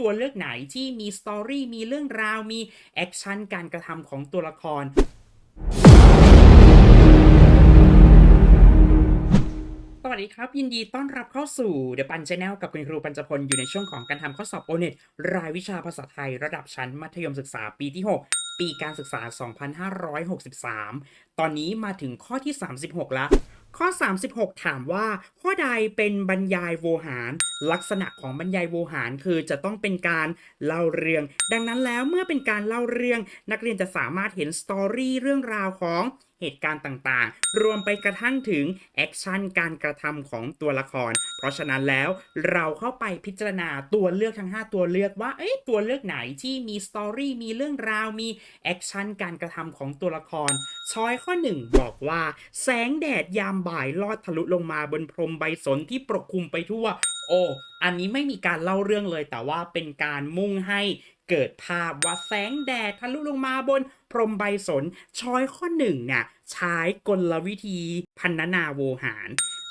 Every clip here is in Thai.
ตัวเลือกไหนที่มีสตอรี่มีเรื่องราวมีแอคชั่นการกระทำของตัวละครสวัสดีครับ ยินดีต้อนรับเข้าสู่เด e p ปันช n แนลกับคุณครูปัญจพล อยู่ในช่วงของการทำข้อสอบโอเน็ตรายวิชาภาษาไทยระดับชั้นมัธยมศึกษาปีที่ 6 ปีการศึกษา 2563 ตอนนี้มาถึงข้อที่ 36 แล้ว ข้อ 36 ถามว่า ข้อใดเป็นบรรยายโวหาร ลักษณะของบรรยายโวหารคือจะต้องเป็นการเล่าเรื่อง ดังนั้นแล้วเมื่อเป็นการเล่าเรื่อง นักเรียนจะสามารถเห็นสตอรี่เรื่องราวของ เหตุการณ์ต่างๆ รวมไปกระทั่งถึงแอคชั่นการกระทำของตัวละคร เพราะฉะนั้นแล้วเราเข้าไปพิจารณาตัวเลือกทั้ง 5 ตัวเลือกว่าเอ๊ะตัวเลือกไหนที่มีสตอรี่มีเรื่องราวมีแอคชั่นการกระทำของตัวละคร ช้อยข้อ 1 บอกว่า แสงแดดยามบ่ายลอดทะลุลงมาบนพรมใบสนที่ปกคลุมไปทั่ว โอ้ อันนี้ไม่มีการเล่าเรื่องเลย แต่ว่าเป็นการมุ่งให้เกิดภาพว่าแสงแดดทะลุลงมาบนพรมใบสน ช้อยข้อหนึ่งเนี่ยใช้กลวิธีพันนาโวหาร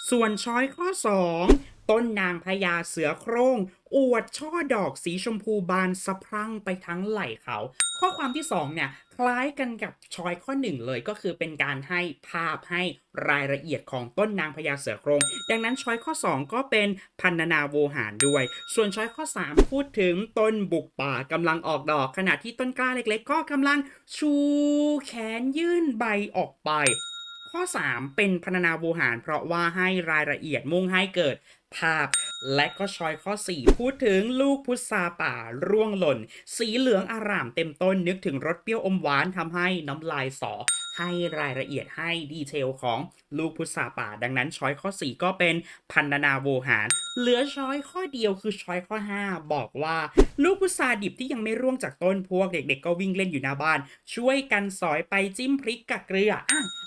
ส่วนช้อยข้อ 2 ต้นนางพญาเสือโคร่งอวดช่อดอกสีชมพูบานสะพรั่งไปทั้งไหล่เขา ข้อความที่2เนี่ยคล้ายกันกับชอยข้อ 1 เลยก็คือเป็นการให้ภาพให้รายละเอียดของต้นนางพญาเสือโครง ดังนั้นช้อยข้อ 2 ก็เป็นพันนาโวหารด้วย ส่วนช้อยข้อ 3 พูดถึงต้นบุกป่ากำลังออกดอก ขณะที่ต้นกล้าเล็ก ๆ ก็กำลังชูแขนยื่นใบออกไป ข้อ 3 เป็นพรรณนาโวหาร เพราะว่าให้รายละเอียดมุ่งให้เกิดภาพ และก็ชอยข้อ 4 พูดถึงลูกพุทราป่าร่วงหล่น สีเหลืองอารามเต็มต้นนึกถึงรสเปรี้ยวอมหวานทำให้น้ำลายสอ ให้รายละเอียดให้ดีเทลของลูกพุทราป่า ดังนั้นช้อยข้อ 4 ก็เป็นพันนาโวหาร เหลือช้อยข้อเดียวคือช้อยข้อ 5 บอกว่า ลูกพุทราดิบที่ยังไม่ร่วงจากต้นพวกเด็ก ๆ ก็วิ่งเล่นอยู่หน้าบ้าน ช่วยกันสอยไปจิ้มพริกกับเกลืออะ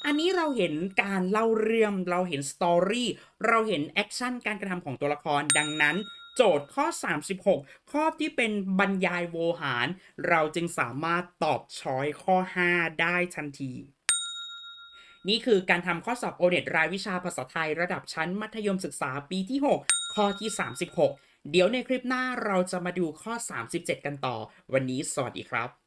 อันนี้เราเห็นการเล่าเรื่องเราเห็นสตอรี่เราเห็นแอคชั่นการกระทำของตัวละครดังนั้นโจทย์ข้อ 36 ข้อที่เป็นบรรยายโวหาร เราจึงสามารถตอบช้อยข้อ 5 ได้ทันที นี่คือการทำข้อสอบโอเน็ตรายวิชาภาษาไทยระดับชั้นมัธยมศึกษาปีที่ 6 ข้อที่ 36 เดี๋ยวในคลิปหน้าเราจะมาดูข้อ 37 กันต่อ วันนี้สวัสดีครับ